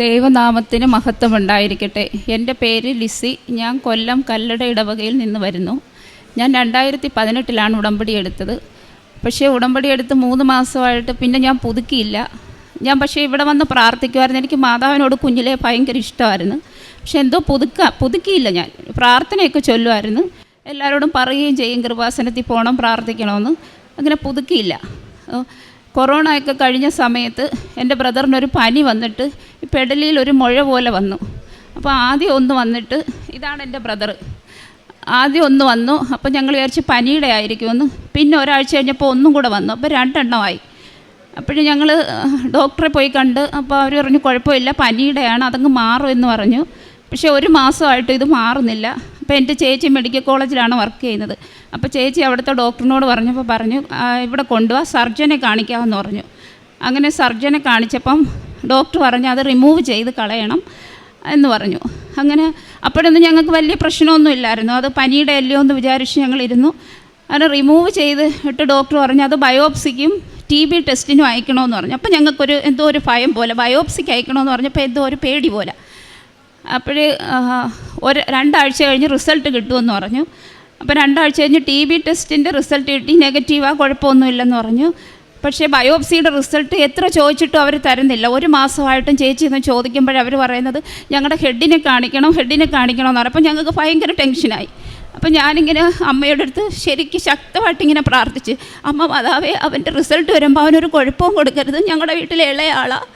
ദൈവനാമത്തിന് മഹത്വം ഉണ്ടായിരിക്കട്ടെ എന്റെ പേര് ലിസി. ഞാൻ കൊല്ലം കല്ലട ഇടവകയിൽ നിന്ന് വരുന്നു. ഞാൻ രണ്ടായിരത്തി പതിനെട്ടിലാണ് ഉടമ്പടി എടുത്തത്. പക്ഷേ ഉടമ്പടി എടുത്ത് മൂന്ന് മാസമായിട്ട് പിന്നെ ഞാൻ പുതുക്കിയില്ല. ഞാൻ പക്ഷേ ഇവിടെ വന്ന് പ്രാർത്ഥിക്കുമായിരുന്നു. എനിക്ക് മാതാവിനോട് കുഞ്ഞിലെ ഭയങ്കര ഇഷ്ടമായിരുന്നു. പക്ഷെ എന്തോ പുതുക്ക പുതുക്കിയില്ല ഞാൻ. പ്രാർത്ഥനയൊക്കെ ചൊല്ലുമായിരുന്നു. എല്ലാവരോടും പറയുകയും ചെയ്യും കൃപാസനത്തിൽ പോകണം പ്രാർത്ഥിക്കണമെന്ന്. അങ്ങനെ പുതുക്കിയില്ല. കൊറോണ ഒക്കെ കഴിഞ്ഞ സമയത്ത് എന്റെ ബ്രദറിനൊരു പനി വന്നിട്ട് പെടലിയിൽ ഒരു മുഴ പോലെ വന്നു. അപ്പോൾ ആദ്യം ഒന്ന് വന്നിട്ട് ഇതാണ് എന്റെ ബ്രദർ ആദ്യം ഒന്ന് വന്നു അപ്പോൾ ഞങ്ങൾ വിചാരിച്ച് പനിയുടെ ആയിരിക്കുമെന്ന്. പിന്നെ ഒരാഴ്ച കഴിഞ്ഞപ്പോൾ ഒന്നും കൂടെ വന്നു അപ്പോൾ രണ്ടെണ്ണമായി അപ്പോഴും ഞങ്ങൾ ഡോക്ടറെ പോയി കണ്ട് അപ്പോൾ അവർ പറഞ്ഞു കുഴപ്പമില്ല പനിയുടെയാണ് അതങ്ങ് മാറും എന്ന് പറഞ്ഞു. പക്ഷേ ഒരു മാസമായിട്ട് ഇത് മാറുന്നില്ല. അപ്പോൾ എന്റെ ചേച്ചി മെഡിക്കൽ കോളേജിലാണ് വർക്ക് ചെയ്യുന്നത്. അപ്പോൾ ചേച്ചി അവിടുത്തെ ഡോക്ടറിനോട് പറഞ്ഞപ്പോൾ പറഞ്ഞു ഇവിടെ കൊണ്ടുപോവാ സർജനെ കാണിക്കാമെന്ന് പറഞ്ഞു. അങ്ങനെ സർജനെ കാണിച്ചപ്പം ഡോക്ടർ പറഞ്ഞു അത് റിമൂവ് ചെയ്ത് കളയണം എന്ന് പറഞ്ഞു. അങ്ങനെ അപ്പോഴൊന്നും ഞങ്ങൾക്ക് വലിയ പ്രശ്നമൊന്നും ഇല്ലായിരുന്നു. അത് പനിയുടെ അല്ലയോ എന്ന് വിചാരിച്ച് ഞങ്ങളിരുന്നു അങ്ങനെ റിമൂവ് ചെയ്ത് ഇട്ട് ഡോക്ടർ പറഞ്ഞു അത് ബയോപ്സിക്കും ടി ബി ടെസ്റ്റിനും അയക്കണമെന്ന് പറഞ്ഞു. അപ്പോൾ ഞങ്ങൾക്കൊരു എന്തോ ഒരു ഭയം പോലെ ബയോപ്സിക്ക് അയക്കണമെന്ന് പറഞ്ഞപ്പോൾ എന്തോ ഒരു പേടി പോലെ. അപ്പോഴേ ഒരു രണ്ടാഴ്ച കഴിഞ്ഞ് റിസൾട്ട് കിട്ടുമെന്ന് പറഞ്ഞു. അപ്പോൾ രണ്ടാഴ്ച കഴിഞ്ഞ് ടി ബി ടെസ്റ്റിന്റെ റിസൾട്ട് കിട്ടി നെഗറ്റീവാ കുഴപ്പമൊന്നുമില്ലെന്ന് പറഞ്ഞു. പക്ഷേ ബയോപ്സിയുടെ റിസൾട്ട് എത്ര ചോദിച്ചിട്ടും അവർ തരുന്നില്ല. ഒരു മാസമായിട്ടും ചേച്ചി എന്ന് ചോദിക്കുമ്പോൾ അവർ പറയുന്നത് ഞങ്ങളുടെ ഹെഡിനെ കാണിക്കണം ഹെഡിനെ കാണിക്കണം എന്ന് പറഞ്ഞപ്പോൾ ഞങ്ങൾക്ക് ഭയങ്കര ടെൻഷനായി. അപ്പം ഞാനിങ്ങനെ അമ്മയുടെ അടുത്ത് ശരിക്കും ശക്തമായിട്ട് ഇങ്ങനെ പ്രാർത്ഥിച്ച് അമ്മ മാതാവേ അവന്റെ റിസൾട്ട് വരുമ്പോൾ അവനൊരു കുഴപ്പവും കൊടുക്കരുത്. ഞങ്ങളുടെ വീട്ടിലെ ഇളയ ആളാണ്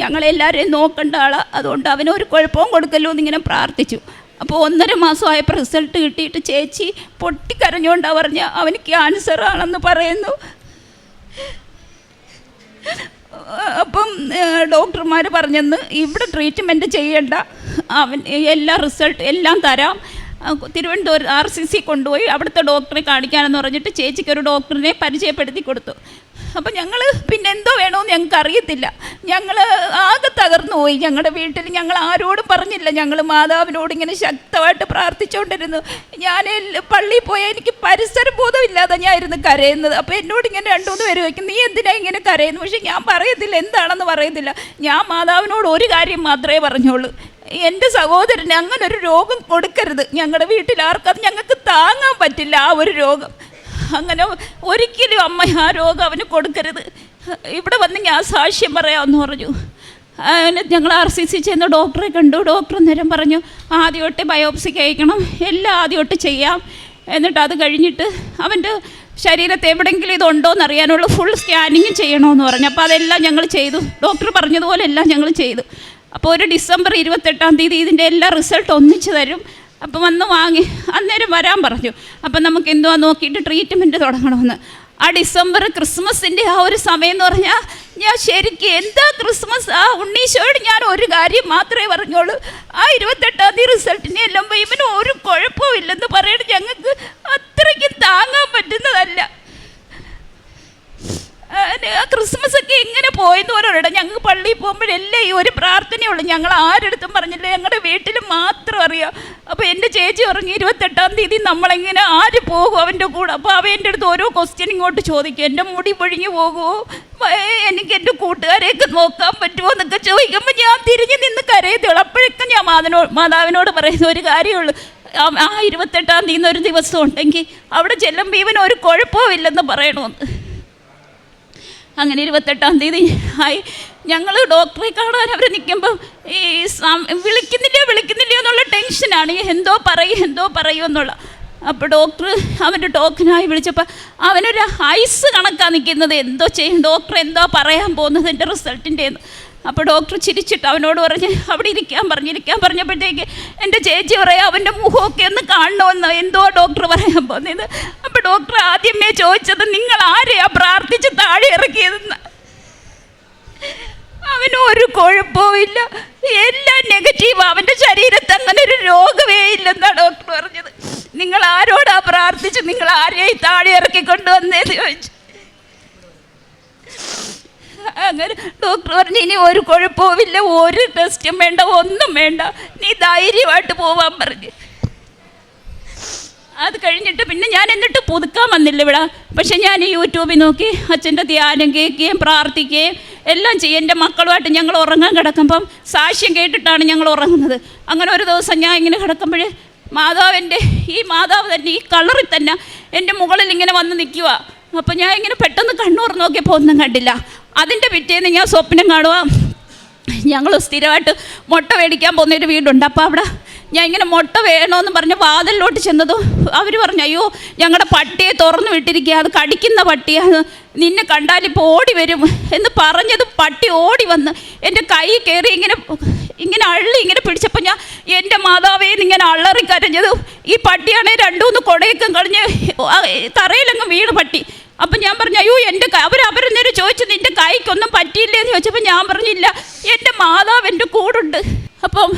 ഞങ്ങളെല്ലാവരെയും നോക്കേണ്ട ആളാ. അതുകൊണ്ട് അവനൊരു കുഴപ്പവും കൊടുക്കല്ലോ എന്നിങ്ങനെ പ്രാർത്ഥിച്ചു. അപ്പോൾ ഒന്നര മാസമായപ്പോൾ റിസൾട്ട് കിട്ടിയിട്ട് ചേച്ചി പൊട്ടിക്കരഞ്ഞുകൊണ്ടാണ് പറഞ്ഞ അവന് ക്യാൻസർ ആണെന്ന് പറയുന്നു. അപ്പം ഡോക്ടർമാർ പറഞ്ഞെന്ന് ഇവിടെ ട്രീറ്റ്മെന്റ് ചെയ്യേണ്ട. അവൻ എല്ലാ റിസൾട്ട് എല്ലാം തരാം. തിരുവനന്തപുരം ആർ സി സി കൊണ്ടുപോയി അവിടുത്തെ ഡോക്ടറെ കാണിക്കാനെന്ന് പറഞ്ഞിട്ട് ചേച്ചിക്ക് ഒരു ഡോക്ടറിനെ പരിചയപ്പെടുത്തി കൊടുത്തു. അപ്പം ഞങ്ങൾ പിന്നെ എന്തോ വേണമെന്ന് ഞങ്ങൾക്ക് അറിയത്തില്ല. ഞങ്ങൾ ആകെ തകർന്നു പോയി. ഞങ്ങളുടെ വീട്ടിൽ ഞങ്ങൾ ആരോടും പറഞ്ഞില്ല. ഞങ്ങൾ മാതാവിനോട് ഇങ്ങനെ ശക്തമായിട്ട് പ്രാർത്ഥിച്ചുകൊണ്ടിരുന്നു ഞാൻ പള്ളിയിൽ പോയാൽ എനിക്ക് പരിസര ബോധമില്ലാതെ ഞാൻ ഇരുന്ന് കരയുന്നത്. അപ്പോൾ എന്നോട് ഇങ്ങനെ രണ്ടുമൂന്ന് പേര് വയ്ക്കും നീ എന്തിനാ ഇങ്ങനെ കരയുന്നു? പക്ഷെ ഞാൻ പറയത്തില്ല. എന്താണെന്ന് പറയത്തില്ല. ഞാൻ മാതാവിനോട് ഒരു കാര്യം മാത്രമേ പറഞ്ഞോളൂ. എന്റെ സഹോദരന് അങ്ങനെ ഒരു രോഗം കൊടുക്കരുത്. ഞങ്ങളുടെ വീട്ടിൽ ആർക്കും അത് ഞങ്ങൾക്ക് താങ്ങാൻ പറ്റില്ല ആ ഒരു രോഗം. അങ്ങനെ ഒരിക്കലും അമ്മ ആ രോഗം അവന് കൊടുക്കരുത്. ഇവിടെ വന്ന് ഞാൻ സാക്ഷ്യം പറയാമെന്ന് പറഞ്ഞു. ഞങ്ങൾ ആർ സി സി ചെന്ന് ഡോക്ടറെ കണ്ടു. ഡോക്ടർ നേരം പറഞ്ഞു ആദ്യമായിട്ട് ബയോപ്സിക്ക് അയക്കണം എല്ലാം ആദ്യമായിട്ട് ചെയ്യാം. എന്നിട്ട് അത് കഴിഞ്ഞിട്ട് അവന്റെ ശരീരത്തെ എവിടെയെങ്കിലും ഇതുണ്ടോ എന്ന് അറിയാനുള്ള ഫുൾ സ്കാനിങ് ചെയ്യണമെന്ന് പറഞ്ഞു. അപ്പോൾ അതെല്ലാം ഞങ്ങൾ ചെയ്തു. ഡോക്ടർ പറഞ്ഞതുപോലെ എല്ലാം ഞങ്ങൾ ചെയ്തു. അപ്പോൾ ഒരു ഡിസംബർ ഇരുപത്തെട്ടാം തീയതി ഇതിന്റെ എല്ലാ റിസൾട്ട് ഒന്നിച്ച് തരും. അപ്പോൾ വന്ന് വാങ്ങി. അന്നേരം വരാൻ പറഞ്ഞു. അപ്പം നമുക്ക് എന്തുവാ നോക്കിയിട്ട് ട്രീറ്റ്മെന്റ് തുടങ്ങണമെന്ന്. ആ ഡിസംബർ ക്രിസ്മസിന്റെ ആ ഒരു സമയം എന്ന് പറഞ്ഞാൽ ഞാൻ ശരിക്കും എന്താ ക്രിസ്മസ്? ആ ഉണ്ണീശോയോട് ഞാൻ ഒരു കാര്യം മാത്രമേ പറഞ്ഞോളൂ. ആ ഇരുപത്തെട്ടാം തീയതി റിസൾട്ടിനെ എല്ലാം ഇവന് ഒരു കുഴപ്പവും ഇല്ലെന്ന് പറയണത് ഞങ്ങൾക്ക് അത്രയ്ക്കും താങ്ങാൻ പറ്റുന്നതല്ല. ക്രിസ്മസ് ഒക്കെ എങ്ങനെ പോയെന്ന് പറയണം ഞങ്ങൾക്ക് പള്ളിയിൽ പോകുമ്പോഴെല്ലാം ഈ ഒരു പ്രാർത്ഥനയുള്ളൂ. ഞങ്ങൾ ആരെടുത്തും പറഞ്ഞില്ല. ഞങ്ങളുടെ വീട്ടിൽ മാത്രം അറിയാം. അപ്പോൾ എന്റെ ചേച്ചി ഇറങ്ങി ഇരുപത്തെട്ടാം തീയതി നമ്മളെങ്ങനെ ആര് പോകും അവന്റെ കൂടെ? അപ്പോൾ അവ എന്റെ അടുത്ത് ഓരോ ക്വസ്റ്റ്യൻ ഇങ്ങോട്ട് ചോദിക്കും. എന്റെ മുടി പൊഴിഞ്ഞു പോകുമോ എനിക്ക് എന്റെ കൂട്ടുകാരെയൊക്കെ നോക്കാൻ പറ്റുമോ? എന്നൊക്കെ ചോദിക്കുമ്പോൾ ഞാൻ തിരിഞ്ഞു നിന്ന് കരയത്തുള്ളൂ. അപ്പോഴൊക്കെ ഞാൻ മാതനോ മാതാവിനോട് പറയുന്ന ഒരു കാര്യമുള്ളൂ ആ ഇരുപത്തെട്ടാം തീയതി ഒരു ദിവസം ഉണ്ടെങ്കിൽ അവിടെ ചെല്ലുമ്പോൾ ഇവൻ ഒരു കുഴപ്പവും ഇല്ലെന്ന് പറയണമെന്ന് അങ്ങനെ ഇരുപത്തെട്ടാം തീയതി ആയി. ഞങ്ങൾ ഡോക്ടറെ കാണാൻ അവർ നിൽക്കുമ്പോൾ ഈ വിളിക്കുന്നില്ലയോ വിളിക്കുന്നില്ലയോ എന്നുള്ള ടെൻഷനാണ്. എന്തോ പറയും എന്തോ പറയും എന്നുള്ള. അപ്പോൾ ഡോക്ടർ അവന്റെ ടോക്കനായി വിളിച്ചപ്പോൾ അവനൊരു ഐസ് കണക്കാണ് നിൽക്കുന്നത് എന്തോ ചെയ്യും? ഡോക്ടർ എന്തോ പറയാൻ പോകുന്നത് എന്റെ റിസൾട്ടിന്റെ അപ്പോൾ ഡോക്ടർ ചിരിച്ചിട്ട് അവനോട് പറഞ്ഞ് അവിടെ ഇരിക്കാൻ പറഞ്ഞിരിക്കാൻ പറഞ്ഞപ്പോഴത്തേക്ക് എന്റെ ചേച്ചി പറയാം അവന്റെ മുഖമൊക്കെ ഒന്ന് കാണണമെന്ന് എന്തോ ഡോക്ടർ പറയാൻ പോകുന്നത്. അപ്പോൾ ഡോക്ടർ ആദ്യമേ ചോദിച്ചത് നിങ്ങൾ ആരെയാണ് പ്രാർത്ഥിച്ച് താഴെ ഇറക്കിയതെന്ന്? അവന് ഒരു കുഴപ്പവും ഇല്ല. എല്ലാം നെഗറ്റീവ് അവന്റെ ശരീരത്ത് അങ്ങനെ ഒരു രോഗമേ ഇല്ലെന്നാണ് ഡോക്ടർ പറഞ്ഞത്. നിങ്ങൾ ആരോടാ പ്രാർത്ഥിച്ച് നിങ്ങൾ ആരെയായി താഴെ ഇറക്കി കൊണ്ടുവന്നേന്ന് ചോദിച്ചു. അങ്ങനെ ഡോക്ടർ പറഞ്ഞു ഇനി ഒരു കുഴപ്പവുമില്ല ഒരു ടെസ്റ്റും വേണ്ട ഒന്നും വേണ്ട. നീ ധൈര്യമായിട്ട് പോവാൻ പറഞ്ഞു. അത് കഴിഞ്ഞിട്ട് പിന്നെ ഞാൻ എന്നിട്ട് പുതുക്കാൻ വന്നില്ല ഇവിടെ. പക്ഷെ ഞാൻ യൂട്യൂബിൽ നോക്കി അച്ഛന്റെ ധ്യാനം കേൾക്കുകയും പ്രാർത്ഥിക്കുകയും എല്ലാം ചെയ്യും. എന്റെ മക്കളുമായിട്ട് ഞങ്ങൾ ഉറങ്ങാൻ കിടക്കുമ്പം സാക്ഷ്യം കേട്ടിട്ടാണ് ഞങ്ങൾ ഉറങ്ങുന്നത്. അങ്ങനെ ഒരു ദിവസം ഞാൻ ഇങ്ങനെ കിടക്കുമ്പോൾ മാതാവിന്റെ ഈ മാതാവ് തന്നെ ഈ കളറിൽ തന്നെ എന്റെ മുകളിൽ ഇങ്ങനെ വന്ന് നിൽക്കുക അപ്പം ഞാൻ ഇങ്ങനെ പെട്ടെന്ന് കണ്ണൂർ നോക്കിയപ്പോൾ ഒന്നും കണ്ടില്ല. അതിന്റെ പിറ്റേന്ന് ഞാൻ സ്വപ്നം കാണുക ഞങ്ങൾ സ്ഥിരമായിട്ട് മുട്ട മേടിക്കാൻ പോകുന്നൊരു വീടുണ്ട്. അപ്പോൾ അവിടെ ഞാൻ ഇങ്ങനെ മുട്ട വേണമെന്ന് പറഞ്ഞ് വാതിലിലോട്ട് ചെന്നതും അവർ പറഞ്ഞു അയ്യോ ഞങ്ങളുടെ പട്ടിയെ തുറന്നു വിട്ടിരിക്കുക അത് കടിക്കുന്ന പട്ടിയാണ് നിന്നെ കണ്ടാൽ ഇപ്പോൾ ഓടി വരും. എന്ന് പറഞ്ഞത് പട്ടി ഓടി വന്ന് എന്റെ കൈ കയറി ഇങ്ങനെ ഇങ്ങനെ അള്ളി ഇങ്ങനെ പിടിച്ചപ്പോൾ ഞാൻ എന്റെ മാതാവേ ഇങ്ങനെ അള്ളറി കരഞ്ഞത്. ഈ പട്ടിയാണെങ്കിൽ രണ്ടുമൂന്ന് കൊടയൊക്കെ കളഞ്ഞ് തറയിലങ്ങ് വീണ് പട്ടി. അപ്പം ഞാൻ പറഞ്ഞു അയ്യോ എന്റെ അവർ അവരെന്നേരം ചോദിച്ചു നിന്റെ കൈക്കൊന്നും പറ്റിയില്ലേ എന്ന് ചോദിച്ചപ്പോൾ ഞാൻ പറഞ്ഞില്ല എന്റെ മാതാവ് എന്റെ കൂടുണ്ട്. അപ്പം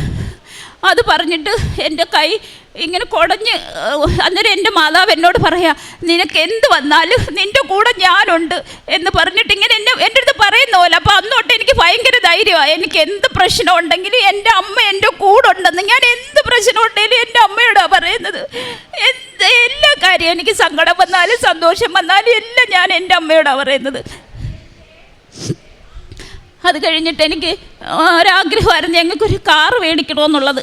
അത് പറഞ്ഞിട്ട് എന്റെ കൈ ഇങ്ങനെ കുടഞ്ഞ് അന്നേരം എന്റെ മാതാവ് എന്നോട് പറയാ നിനക്ക് എന്ത് വന്നാലും നിന്റെ കൂടെ ഞാനുണ്ട് എന്ന് പറഞ്ഞിട്ട് ഇങ്ങനെ എന്നെ എന്റെ അടുത്ത് പറയുന്ന പോലെ. അപ്പോൾ അന്നോട്ട് എനിക്ക് ഭയങ്കര ധൈര്യമാണ് എനിക്ക് എന്ത് പ്രശ്നം ഉണ്ടെങ്കിലും എന്റെ അമ്മ എന്റെ കൂടെ ഉണ്ടെന്ന് ഞാൻ എന്ത് പ്രശ്നം ഉണ്ടെങ്കിലും എന്റെ അമ്മയോടാണ് പറയുന്നത്. എന്ത് എല്ലാ കാര്യവും എനിക്ക് സങ്കടം വന്നാലും സന്തോഷം വന്നാലും എല്ലാം ഞാൻ എന്റെ അമ്മയോടാണ് പറയുന്നത്. അത് കഴിഞ്ഞിട്ട് എനിക്ക് ഒരാഗ്രഹമായിരുന്നു ഞങ്ങൾക്കൊരു കാറ് മേടിക്കണമെന്നുള്ളത്.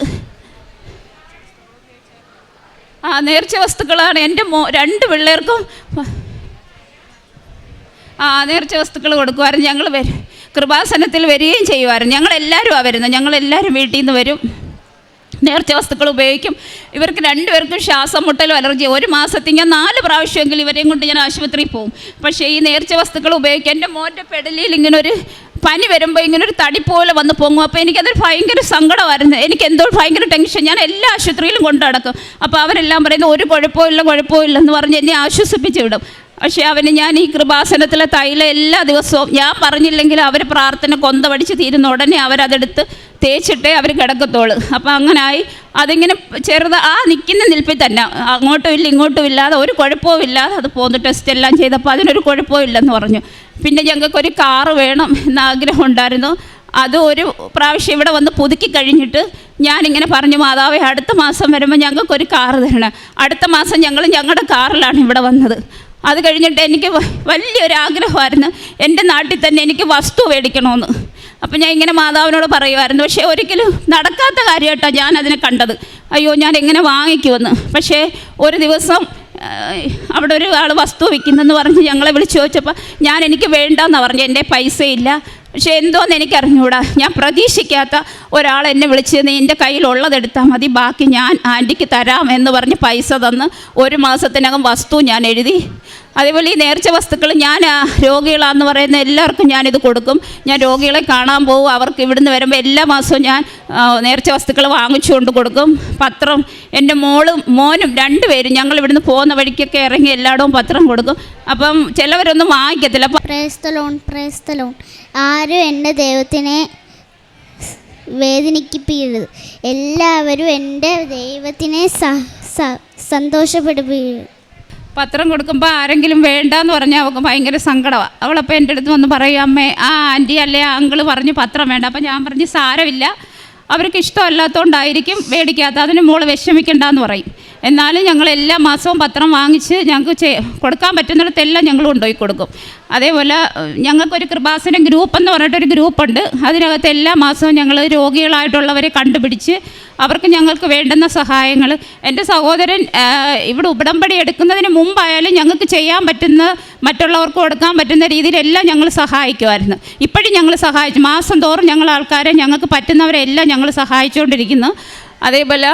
ആ നേർച്ച വസ്തുക്കളാണ് എന്റെ മോ രണ്ട് പിള്ളേർക്കും ആ നേർച്ച വസ്തുക്കൾ കൊടുക്കുമായിരുന്നു. ഞങ്ങൾ വരും കൃപാസനത്തിൽ വരികയും ചെയ്യുമായിരുന്നു. ഞങ്ങളെല്ലാവരും ആ വരുന്നത് ഞങ്ങളെല്ലാവരും വീട്ടിൽ നിന്ന് വരും. നേർച്ച വസ്തുക്കൾ ഉപയോഗിക്കും. ഇവർക്ക് രണ്ടുപേർക്കും ശ്വാസം മുട്ടലും അലർജി ഒരു മാസത്തിൽ ഞാൻ നാല് പ്രാവശ്യമെങ്കിലും ഇവരെയും കൊണ്ട് ഞാൻ ആശുപത്രിയിൽ പോകും. പക്ഷേ ഈ നേർച്ച വസ്തുക്കൾ ഉപയോഗിക്കും എന്റെ മോന്റെ പെടലിയിൽ ഇങ്ങനെ ഒരു പനി വരുമ്പോൾ ഇങ്ങനെ ഒരു തടി പോലെ വന്ന് പൊങ്ങും. അപ്പോൾ എനിക്കതൊരു ഭയങ്കര സങ്കടമായിരുന്നു. എനിക്ക് എന്തോ ഭയങ്കര ടെൻഷൻ ഞാൻ എല്ലാ ആശുപത്രിയിലും കൊണ്ടു നടക്കും. അപ്പോൾ അവരെല്ലാം പറയുന്നത് ഒരു കുഴപ്പമില്ല കുഴപ്പമില്ല എന്ന് പറഞ്ഞ് എന്നെ ആശ്വസിപ്പിച്ച് വിടും. പക്ഷേ അവന് ഞാൻ ഈ കൃപാസനത്തിലെ തൈല എല്ലാ ദിവസവും ഞാൻ പറഞ്ഞില്ലെങ്കിൽ അവർ പ്രാർത്ഥന കൊന്ത പഠിച്ച് തീരുന്ന ഉടനെ അവരതെടുത്ത് തേച്ചിട്ടേ അവർ കിടക്കത്തോളൂ അപ്പം ആയി അതിങ്ങനെ ചെറുത് ആ നിൽക്കുന്ന നിൽപ്പിൽ തന്നെ. അങ്ങോട്ടും ഇല്ല ഇങ്ങോട്ടും ഇല്ലാതെ ഒരു കുഴപ്പവും ഇല്ലാതെ അത് പോന്ന്. ടെസ്റ്റ് എല്ലാം ചെയ്തപ്പോൾ അതിനൊരു കുഴപ്പവും ഇല്ലെന്ന് പറഞ്ഞു. പിന്നെ ഞങ്ങൾക്കൊരു കാറ് വേണം എന്ന ആഗ്രഹം ഉണ്ടായിരുന്നു അത് ഒരു പ്രാവശ്യം ഇവിടെ വന്ന് പുതുക്കി കഴിഞ്ഞിട്ട് ഞാനിങ്ങനെ പറഞ്ഞു മാതാവേ അടുത്ത മാസം വരുമ്പോൾ ഞങ്ങൾക്കൊരു കാറ് തരണം. അടുത്ത മാസം ഞങ്ങൾ ഞങ്ങളുടെ കാറിലാണ് ഇവിടെ വന്നത്. അത് കഴിഞ്ഞിട്ട് എനിക്ക് വലിയൊരു ആഗ്രഹമായിരുന്നു. എന്റെ നാട്ടിൽ തന്നെ എനിക്ക് വസ്തു മേടിക്കണമെന്ന്. അപ്പം ഞാൻ ഇങ്ങനെ മാതാവിനോട് പറയുമായിരുന്നു. പക്ഷേ ഒരിക്കലും നടക്കാത്ത കാര്യമായിട്ടാണ് ഞാൻ അതിനെ കണ്ടത്. അയ്യോ ഞാൻ എങ്ങനെ വാങ്ങിക്കുമെന്ന്. പക്ഷേ ഒരു ദിവസം അവിടെ ഒരു ആൾ വസ്തു വിൽക്കുന്നെന്ന് പറഞ്ഞ് ഞങ്ങളെ വിളിച്ച് ചോദിച്ചപ്പോൾ ഞാൻ എനിക്ക് വേണ്ടെന്ന് പറഞ്ഞു എന്റെ പൈസയില്ല. പക്ഷേ എന്തോന്ന് എനിക്കറിഞ്ഞൂടാ. ഞാൻ പ്രതീക്ഷിക്കാത്ത ഒരാൾ എന്നെ വിളിച്ച് നീ എന്റെ കയ്യിലുള്ളതെടുത്താൽ മതി. ബാക്കി ഞാൻ ആന്റിക്ക് തരാം എന്ന് പറഞ്ഞ് പൈസ തന്ന് ഒരു മാസത്തിനകം വസ്തു ഞാൻ എഴുതി അതേപോലെ ഈ നേർച്ച വസ്തുക്കൾ ഞാൻ രോഗികളാന്ന് പറയുന്ന എല്ലാവർക്കും ഞാനിത് കൊടുക്കും. ഞാൻ രോഗികളെ കാണാൻ പോകും അവർക്ക് ഇവിടുന്ന് വരുമ്പോൾ എല്ലാ മാസവും ഞാൻ നേർച്ച വസ്തുക്കൾ വാങ്ങിച്ചുകൊണ്ട് കൊടുക്കും. പത്രം എന്റെ മോളും മോനും രണ്ടുപേരും ഞങ്ങൾ ഇവിടുന്ന് പോകുന്ന വഴിക്കൊക്കെ ഇറങ്ങി എല്ലായിടവും പത്രം കൊടുക്കും. അപ്പം ചിലവരൊന്നും വാങ്ങിക്കത്തില്ല. പ്രേസ്തലോൺ പ്രേസ്തലോൺ ആരും എന്റെ ദൈവത്തിനെ വേദനിപ്പിക്കരുത്. എല്ലാവരും എന്റെ ദൈവത്തിനെ സന്തോഷപ്പെടുപ്പിക്കരുത് പത്രം കൊടുക്കുമ്പോൾ ആരെങ്കിലും വേണ്ടാന്ന് പറഞ്ഞാൽ അവൾക്ക് ഭയങ്കര സങ്കടമാണ് അവളപ്പോൾ എന്റെ അടുത്ത് വന്ന് പറയും അമ്മേ ആ ആന്റി അല്ലേ അങ്കിൾ പറഞ്ഞ് പത്രം വേണ്ട. അപ്പം ഞാൻ പറഞ്ഞ് സാരമില്ല. അവർക്ക് ഇഷ്ടമല്ലാത്തതുകൊണ്ടായിരിക്കും മേടിക്കാത്ത അതിന് മോൾ വിഷമിക്കണ്ടെന്ന് പറയും. എന്നാലും ഞങ്ങൾ എല്ലാ മാസവും പത്രം വാങ്ങിച്ച് ഞങ്ങൾക്ക് കൊടുക്കാൻ പറ്റുന്നിടത്തെല്ലാം ഞങ്ങൾ കൊണ്ടുപോയി കൊടുക്കും. അതേപോലെ ഞങ്ങൾക്കൊരു കൃപാസനം ഗ്രൂപ്പ് എന്ന് പറഞ്ഞിട്ടൊരു ഗ്രൂപ്പുണ്ട്. അതിനകത്ത് എല്ലാ മാസവും ഞങ്ങൾ രോഗികളായിട്ടുള്ളവരെ കണ്ടുപിടിച്ച് അവർക്ക് ഞങ്ങൾക്ക് വേണ്ടുന്ന സഹായങ്ങൾ. എന്റെ സഹോദരൻ ഇവിടെ ഉടമ്പടി എടുക്കുന്നതിന് മുമ്പായാലും ഞങ്ങൾക്ക് ചെയ്യാൻ പറ്റുന്ന മറ്റുള്ളവർക്ക് കൊടുക്കാൻ പറ്റുന്ന രീതിയിലെല്ലാം ഞങ്ങൾ സഹായിക്കുമായിരുന്നു. ഇപ്പോഴും ഞങ്ങൾ സഹായിച്ചു മാസം തോറും ഞങ്ങൾ ആൾക്കാരെ ഞങ്ങൾക്ക് പറ്റുന്നവരെല്ലാം ഞങ്ങൾ സഹായിച്ചുകൊണ്ടിരിക്കുന്നു. അതേപോലെ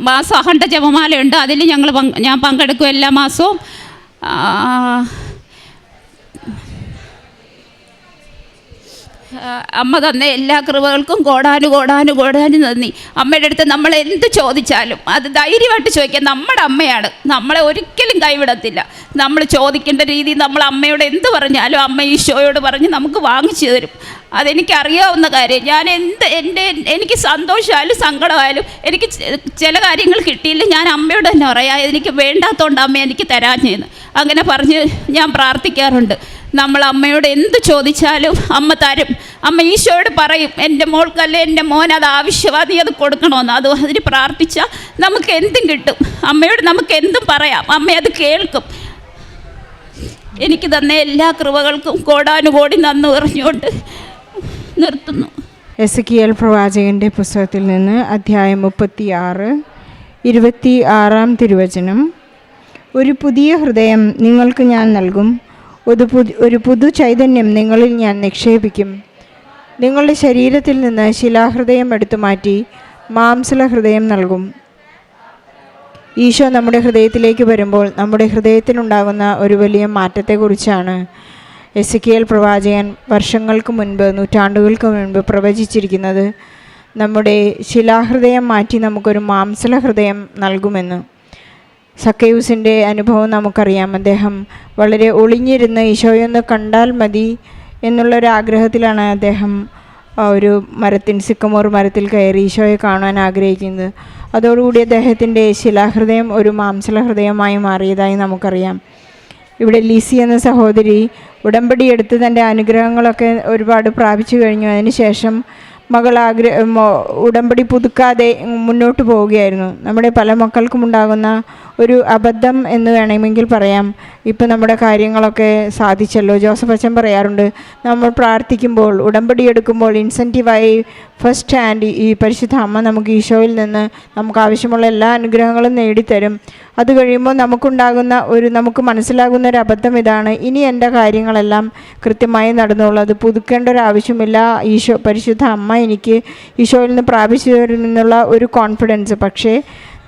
മാസം അഖണ്ഡ ജപമാലയുണ്ട്. അതിൽ ഞങ്ങൾ ഞാൻ പങ്കെടുക്കും എല്ലാ മാസവും ആ, ആ, അമ്മ തന്ന എല്ലാ കൃപകൾക്കും കോടാനു കോടാനു കോടാനു നന്ദി. അമ്മയുടെ അടുത്ത് നമ്മൾ എന്ത് ചോദിച്ചാലും അത് ധൈര്യമായിട്ട് ചോദിക്കാം. നമ്മുടെ അമ്മയാണ്. നമ്മളെ ഒരിക്കലും കൈവിടത്തില്ല. നമ്മൾ ചോദിക്കേണ്ട രീതി നമ്മൾ അമ്മയോട് എന്ത് പറഞ്ഞാലും അമ്മ ഈശോയോട് പറഞ്ഞ് നമുക്ക് വാങ്ങിച്ചു തരും. അതെനിക്കറിയാവുന്ന കാര്യം. ഞാൻ എന്ത് എന്റെ എനിക്ക് സന്തോഷമായാലും സങ്കടമായാലും എനിക്ക് ചില കാര്യങ്ങൾ കിട്ടിയില്ല. ഞാൻ അമ്മയോട് തന്നെ പറയാം. എനിക്ക് വേണ്ടാത്തതുകൊണ്ട് അമ്മ എനിക്ക് തരാഞ്ഞെന്ന്. അങ്ങനെ പറഞ്ഞ് ഞാൻ പ്രാർത്ഥിക്കാറുണ്ട്. നമ്മൾ അമ്മയോട് എന്ത് ചോദിച്ചാലും അമ്മ തരും. അമ്മ ഈശോയോട് പറയും എന്റെ മോൾക്കല്ലേ എന്റെ മോൻ അത് ആവശ്യമാണ് നീ അത് കൊടുക്കണമെന്ന് അത് അതിന് പ്രാർത്ഥിച്ചാൽ നമുക്ക് എന്തും കിട്ടും. അമ്മയോട് നമുക്ക് എന്തും പറയാം. അമ്മ അത് കേൾക്കും. എനിക്ക് തന്നെ എല്ലാ കൃപകൾക്കും കോടാനുകോടി നന്ന് പറഞ്ഞുകൊണ്ട് നിർത്തുന്നു. എസ് കി എൽ പ്രവാചകന്റെ പുസ്തകത്തിൽ നിന്ന് അധ്യായം മുപ്പത്തി ആറ് ഇരുപത്തി ആറാം തിരുവചനം. ഒരു പുതിയ ഹൃദയം നിങ്ങൾക്ക് ഞാൻ നൽകും. ഒരു പുതു ഒരു പുതു ചൈതന്യം നിങ്ങളിൽ ഞാൻ നിക്ഷേപിക്കും. നിങ്ങളുടെ ശരീരത്തിൽ നിന്ന് ശിലാഹൃദയം എടുത്തു മാറ്റി മാംസല ഹൃദയം നൽകും. ഈശോ നമ്മുടെ ഹൃദയത്തിലേക്ക് വരുമ്പോൾ നമ്മുടെ ഹൃദയത്തിനുണ്ടാകുന്ന ഒരു വലിയ മാറ്റത്തെക്കുറിച്ചാണ് എസ് കെ എൽ പ്രവാചകൻ വർഷങ്ങൾക്ക് മുൻപ് നൂറ്റാണ്ടുകൾക്ക് മുൻപ് പ്രവചിച്ചിരിക്കുന്നത്. നമ്മുടെ ശിലാഹൃദയം മാറ്റി നമുക്കൊരു മാംസല ഹൃദയം നൽകുമെന്ന്. സക്കയൂസിന്റെ അനുഭവം നമുക്കറിയാം. അദ്ദേഹം വളരെ ഒളിഞ്ഞിരുന്ന് ഈശോയൊന്ന് കണ്ടാൽ മതി എന്നുള്ളൊരാഗ്രഹത്തിലാണ് അദ്ദേഹം ഒരു മരത്തിൻ സിക്കമോർ മരത്തിൽ കയറി ഈശോയെ കാണാൻ ആഗ്രഹിക്കുന്നത്. അതോടുകൂടി അദ്ദേഹത്തിന്റെ ശിലാഹൃദയം ഒരു മാംസല ഹൃദയമായി മാറിയതായി നമുക്കറിയാം. ഇവിടെ ലിസി എന്ന സഹോദരി ഉടമ്പടിയെടുത്ത് തന്റെ അനുഗ്രഹങ്ങളൊക്കെ ഒരുപാട് പ്രാപിച്ചു കഴിഞ്ഞു. അതിനുശേഷം മകൾ ആഗ്ര ഉടമ്പടി പുതുക്കാതെ മുന്നോട്ട് പോവുകയായിരുന്നു. നമ്മുടെ പല മക്കൾക്കും ഉണ്ടാകുന്ന ഒരു അബദ്ധം എന്ന് വേണമെങ്കിൽ പറയാം. ഇപ്പം നമ്മുടെ കാര്യങ്ങളൊക്കെ സാധിച്ചല്ലോ. ജോസഫ് അച്ഛൻ പറയാറുണ്ട് നമ്മൾ പ്രാർത്ഥിക്കുമ്പോൾ ഉടമ്പടി എടുക്കുമ്പോൾ ഇൻസെന്റീവായി ഫസ്റ്റ് ഹാൻഡ് ഈ പരിശുദ്ധ അമ്മ നമുക്ക് ഈശോയിൽ നിന്ന് നമുക്ക് ആവശ്യമുള്ള എല്ലാ അനുഗ്രഹങ്ങളും നേടിത്തരും. അത് കഴിയുമ്പോൾ നമുക്കുണ്ടാകുന്ന ഒരു നമുക്ക് മനസ്സിലാകുന്ന ഒരു അബദ്ധം ഇതാണ്. ഇനി എന്റെ കാര്യങ്ങളെല്ലാം കൃത്യമായി നടന്നുള്ളൂ. അത് പുതുക്കേണ്ട ഒരു ആവശ്യമില്ല. ഈശോ പരിശുദ്ധ അമ്മ എനിക്ക് ഈശോയിൽ നിന്ന് പ്രാപിച്ചവരിൽ നിന്നുള്ള ഒരു കോൺഫിഡൻസ്. പക്ഷേ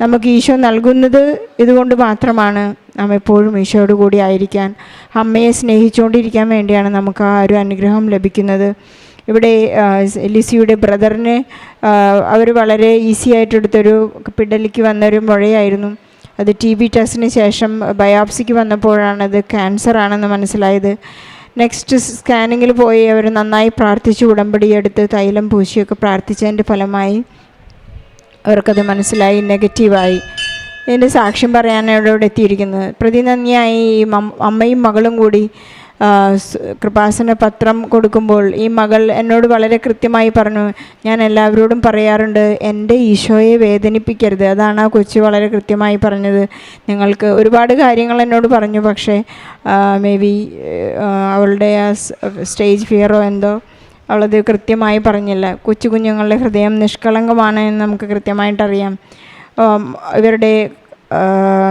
നമുക്ക് ഈശോ നൽകുന്നത് ഇതുകൊണ്ട് മാത്രമാണ്. നാം എപ്പോഴും ഈശോയോട് കൂടി ആയിരിക്കാൻ അമ്മയെ സ്നേഹിച്ചുകൊണ്ടിരിക്കാൻ വേണ്ടിയാണ് നമുക്ക് ആ ഒരു അനുഗ്രഹം ലഭിക്കുന്നത്. ഇവിടെ ലിസിയുടെ ബ്രദറിന് അവർ വളരെ ഈസി ആയിട്ടെടുത്തൊരു പിടലിക്ക് വന്നൊരു മുഴയായിരുന്നു. അത് ടി ബി ടെസ്റ്റിന് ശേഷം ബയോപ്സിക്ക് വന്നപ്പോഴാണ് അത് ക്യാൻസർ ആണെന്ന് മനസ്സിലായത്. നെക്സ്റ്റ് സ്കാനിങ്ങിൽ പോയി അവർ നന്നായി പ്രാർത്ഥിച്ചു ഉടമ്പടിയെടുത്ത് തൈലം പൂശിയൊക്കെ പ്രാർത്ഥിച്ചതിന്റെ ഫലമായി അവർക്കത് മനസ്സിലായി നെഗറ്റീവായി എന്റെ സാക്ഷ്യം പറയാനാണ് ഇവിടെ എത്തിയിരിക്കുന്നത്. പ്രതിനന്ദിയായി ഈ അമ്മയും മകളും കൂടി കൃപാസന പത്രം കൊടുക്കുമ്പോൾ ഈ മകൾ എന്നോട് വളരെ കൃത്യമായി പറഞ്ഞു ഞാൻ എല്ലാവരോടും പറയാറുണ്ട് എന്റെ ഈശോയെ വേദനിപ്പിക്കരുത്. അതാണ് ആ കൊച്ചു വളരെ കൃത്യമായി പറഞ്ഞത്. നിങ്ങൾക്ക് ഒരുപാട് കാര്യങ്ങൾ എന്നോട് പറഞ്ഞു പക്ഷേ മേ ബി അവളുടെ ആ സ്റ്റേജ് ഫിയറോ എന്തോ അവളത് കൃത്യമായി പറഞ്ഞില്ല. കൊച്ചു കുഞ്ഞുങ്ങളുടെ ഹൃദയം നിഷ്കളങ്കമാണ് എന്ന് നമുക്ക് കൃത്യമായിട്ടറിയാം. ഇവരുടെ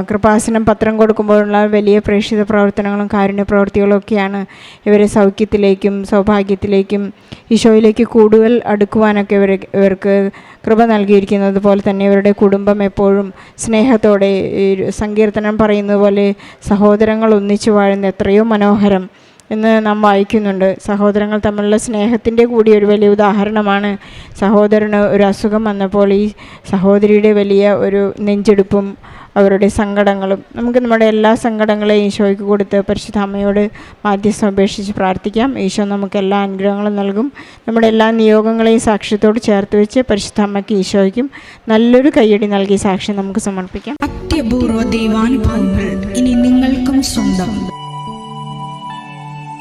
കൃപാസനം പത്രം കൊടുക്കുമ്പോഴുള്ള വലിയ പ്രേക്ഷിത പ്രവർത്തനങ്ങളും കാരുണ്യ പ്രവൃത്തികളൊക്കെയാണ് ഇവരെ സൗഖ്യത്തിലേക്കും സൗഭാഗ്യത്തിലേക്കും ഈശോയിലേക്ക് കൂടുതൽ അടുക്കുവാനൊക്കെ ഇവർ ഇവർക്ക് കൃപ നൽകിയിരിക്കുന്നത് പോലെ തന്നെ ഇവരുടെ കുടുംബം എപ്പോഴും സ്നേഹത്തോടെ സങ്കീർത്തനം പറയുന്നത് പോലെ സഹോദരങ്ങൾ ഒന്നിച്ചു വാഴുന്ന എത്രയോ മനോഹരം എന്ന് നാം വായിക്കുന്നുണ്ട്. സഹോദരങ്ങൾ തമ്മിലുള്ള സ്നേഹത്തിന്റെ കൂടി ഒരു വലിയ ഉദാഹരണമാണ് സഹോദരന് ഒരു അസുഖം വന്നപ്പോൾ ഈ സഹോദരിയുടെ വലിയ ഒരു നെഞ്ചെടുപ്പും അവരുടെ സങ്കടങ്ങളും നമുക്ക് നമ്മുടെ എല്ലാ സങ്കടങ്ങളെയും ഈശോയ്ക്ക് കൊടുത്ത് പരിശുദ്ധ അമ്മയോട് മാധ്യസ്ഥം അപേക്ഷിച്ച് പ്രാർത്ഥിക്കാം. ഈശോ നമുക്ക് എല്ലാ അനുഗ്രഹങ്ങളും നൽകും. നമ്മുടെ എല്ലാ നിയോഗങ്ങളെയും സാക്ഷ്യത്തോട് ചേർത്ത് വെച്ച് പരിശുദ്ധ അമ്മയ്ക്ക് ഈശോയ്ക്കും നല്ലൊരു കയ്യടി നൽകി സാക്ഷ്യം നമുക്ക് സമർപ്പിക്കാം. അത്യപൂർവ ദൈവാനുഭവങ്ങൾ ഇനി നിങ്ങൾക്കും സ്വന്തം.